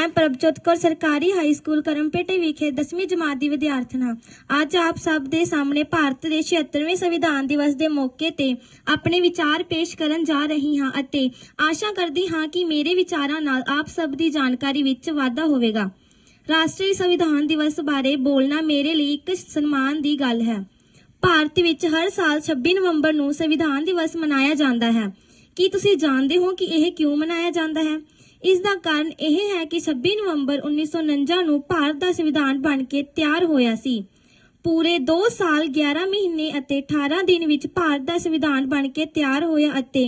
ਮੈਂ ਪ੍ਰਭਜੋਤ ਕੌਰ ਸਰਕਾਰੀ high school ਕਰਮਪੇਟੇ ਵਿਖੇ 10ਵੀਂ ਜਮਾਤ ਦੀ ਵਿਦਿਆਰਥਣ ਹਾਂ। ਅੱਜ ਆਪ ਸਭ ਦੇ ਸਾਹਮਣੇ ਭਾਰਤ ਦੇ 76ਵੇਂ ਸੰਵਿਧਾਨ ਦਿਵਸ ਦੇ ਮੌਕੇ ਤੇ ਆਪਣੇ ਵਿਚਾਰ ਪੇਸ਼ ਕਰਨ ਜਾ ਰਹੀ ਹਾਂ ਅਤੇ ਆਸ਼ਾ ਕਰਦੀ ਹਾਂ ਕਿ ਮੇਰੇ ਵਿਚਾਰਾਂ ਨਾਲ ਆਪ ਸਭ ਦੀ ਜਾਣਕਾਰੀ ਵਿੱਚ ਵਾਧਾ ਹੋਵੇਗਾ। ਰਾਸ਼ਟਰੀ ਸੰਵਿਧਾਨ ਦਿਵਸ ਬਾਰੇ ਬੋਲਣਾ ਮੇਰੇ ਲਈ ਇੱਕ ਸਨਮਾਨ ਦੀ ਗੱਲ ਹੈ। ਭਾਰਤ ਵਿੱਚ ਹਰ ਸਾਲ 26 ਨਵੰਬਰ ਨੂੰ ਸੰਵਿਧਾਨ ਦਿਵਸ ਮਨਾਇਆ ਜਾਂਦਾ ਹੈ। ਕੀ ਤੁਸੀਂ ਜਾਣਦੇ ਹੋ ਕਿ ਇਹ ਕਿਉਂ ਮਨਾਇਆ ਜਾਂਦਾ ਹੈ? ਇਸ ਦਾ ਕਾਰਨ ਇਹ ਹੈ ਕਿ 26 ਨਵੰਬਰ 1949 ਨੂੰ ਭਾਰਤ ਦਾ ਸੰਵਿਧਾਨ ਬਣ ਕੇ ਤਿਆਰ ਹੋਇਆ ਸੀ। ਪੂਰੇ 2 ਸਾਲ 11 ਮਹੀਨੇ ਅਤੇ 18 ਦਿਨ ਵਿੱਚ ਭਾਰਤ ਦਾ ਸੰਵਿਧਾਨ ਬਣ ਕੇ ਤਿਆਰ ਹੋਇਆ ਅਤੇ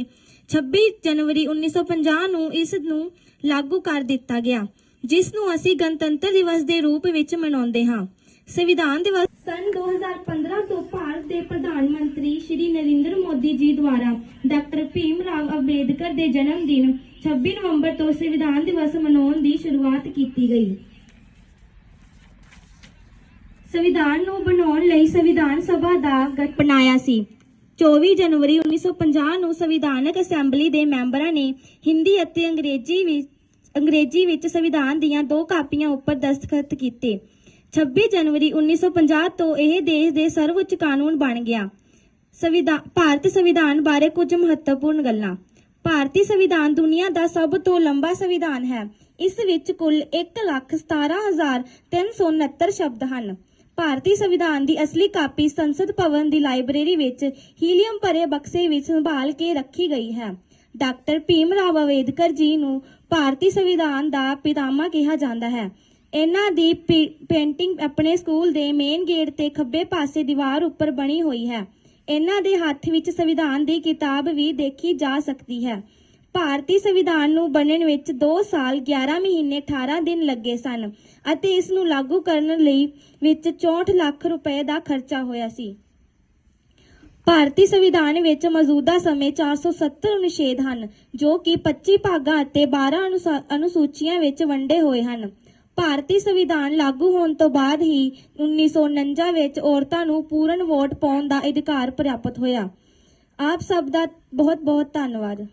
26 ਜਨਵਰੀ 1950 ਨੂੰ ਇਸ ਨੂੰ ਲਾਗੂ ਕਰ ਦਿੱਤਾ ਗਿਆ ਜਿਸ ਨੂੰ ਅਸੀਂ ਗਣਤੰਤਰ ਦਿਵਸ ਦੇ ਰੂਪ ਵਿੱਚ ਮਨਾਉਂਦੇ ਹਾਂ। ਸੰਵਿਧਾਨ ਦਿਵਸ ਸਨ 2015 ਤੋਂ ਭਾਰਤ ਦੇ ਪ੍ਰਧਾਨ ਮੰਤਰੀ ਸ਼੍ਰੀ ਨਰਿੰਦਰ ਮੋਦੀ ਜੀ ਦੁਆਰਾ ਡਾਕਟਰ ਭੀਮ ਰਾਵ ਅੰਬੇਦਕਰ ਦੇ ਜਨਮ ਦਿਨ 26 ਨਵੰਬਰ ਤੋਂ ਸੰਵਿਧਾਨ ਦਿਵਸ ਮਨਾਉਣ ਦੀ ਸ਼ੁਰੂਆਤ ਕੀਤੀ ਗਈ। ਸੰਵਿਧਾਨ ਨੂੰ ਬਣਾਉਣ ਲਈ ਸੰਵਿਧਾਨ ਸਭਾ ਦਾ ਗਠਨ ਬਣਾਇਆ ਸੀ। 24 ਜਨਵਰੀ 1950 ਨੂੰ ਸੰਵਿਧਾਨਕ ਅਸੈਂਬਲੀ ਦੇ ਮੈਂਬਰਾਂ ਨੇ ਹਿੰਦੀ ਅਤੇ ਅੰਗਰੇਜ਼ੀ ਵਿੱਚ ਅੰਗਰੇਜ਼ੀ ਵਿੱਚ ਸੰਵਿਧਾਨ ਦੀਆਂ ਦੋ ਕਾਪੀਆਂ ਉੱਪਰ ਦਸਤਖਤ ਕੀਤੇ। 26 ਜਨਵਰੀ 1950 ਤੋਂ ਇਹ ਦੇਸ਼ ਦੇ ਸਰਵਉੱਚ ਕਾਨੂੰਨ ਬਣ ਗਿਆ। ਸੰਵਿਧਾਨ ਭਾਰਤੀ ਸੰਵਿਧਾਨ ਬਾਰੇ ਕੁਝ ਮਹੱਤਵਪੂਰਨ ਗੱਲਾਂ। ਭਾਰਤੀ ਸੰਵਿਧਾਨ ਦੁਨੀਆ ਦਾ ਸਭ ਤੋਂ ਲੰਬਾ ਸੰਵਿਧਾਨ ਹੈ। ਇਸ ਵਿੱਚ ਕੁੱਲ 117369 ਸ਼ਬਦ ਹਨ। ਭਾਰਤੀ ਸੰਵਿਧਾਨ ਦੀ ਅਸਲੀ ਕਾਪੀ ਸੰਸਦ ਭਵਨ ਦੀ ਲਾਇਬ੍ਰੇਰੀ ਵਿੱਚ ਹੀਲੀਅਮ ਭਰੇ ਬਕਸੇ ਵਿੱਚ ਸੰਭਾਲ ਕੇ ਰੱਖੀ ਗਈ ਹੈ। ਡਾਕਟਰ ਭੀਮ ਰਾਵ ਅੰਬੇਦਕਰ ਜੀ ਨੂੰ ਭਾਰਤੀ ਸੰਵਿਧਾਨ ਦਾ ਪਿਤਾਮਾ ਕਿਹਾ ਜਾਂਦਾ ਹੈ। ਇਹਨਾਂ ਦੀ ਪੇ- ਪੇਂਟਿੰਗ ਆਪਣੇ ਸਕੂਲ ਦੇ ਮੇਨ ਗੇਟ ਤੇ ਖੱਬੇ ਪਾਸੇ ਦੀਵਾਰ ਉੱਪਰ ਬਣੀ ਹੋਈ ਹੈ। ਇਹਨਾਂ ਦੇ ਹੱਥ ਵਿੱਚ ਸੰਵਿਧਾਨ ਦੀ ਕਿਤਾਬ ਵੀ ਦੇਖੀ ਜਾ ਸਕਦੀ ਹੈ। ਭਾਰਤੀ ਸੰਵਿਧਾਨ ਨੂੰ ਬਣਨ ਵਿੱਚ 2 ਸਾਲ 11 ਮਹੀਨੇ 18 ਦਿਨ ਲੱਗੇ ਸਨ ਅਤੇ ਇਸ ਨੂੰ ਲਾਗੂ ਕਰਨ ਲਈ ਵਿੱਚ 64 ਲੱਖ ਰੁਪਏ ਦਾ ਖਰਚਾ ਹੋਇਆ ਸੀ। ਭਾਰਤੀ ਸੰਵਿਧਾਨ ਵਿੱਚ ਮੌਜੂਦਾ ਸਮੇਂ 470 ਅਨੁਛੇਦ ਹਨ, ਜੋ ਕਿ 25 ਭਾਗਾਂ ਅਤੇ 12 ਅਨੁਸਾ- ਅਨੁਸੂਚੀਆਂ ਵਿੱਚ ਵੰਡੇ ਹੋਏ ਹਨ। ਭਾਰਤੀ ਸੰਵਿਧਾਨ ਲਾਗੂ ਹੋਣ ਤੋਂ ਬਾਅਦ ਹੀ 1949 ਵਿੱਚ ਔਰਤਾਂ ਨੂੰ ਪੂਰਨ ਵੋਟ ਪਾਉਣ ਦਾ ਅਧਿਕਾਰ ਪ੍ਰਾਪਤ ਹੋਇਆ। ਆਪ ਸਭ ਦਾ ਬਹੁਤ ਬਹੁਤ ਧੰਨਵਾਦ।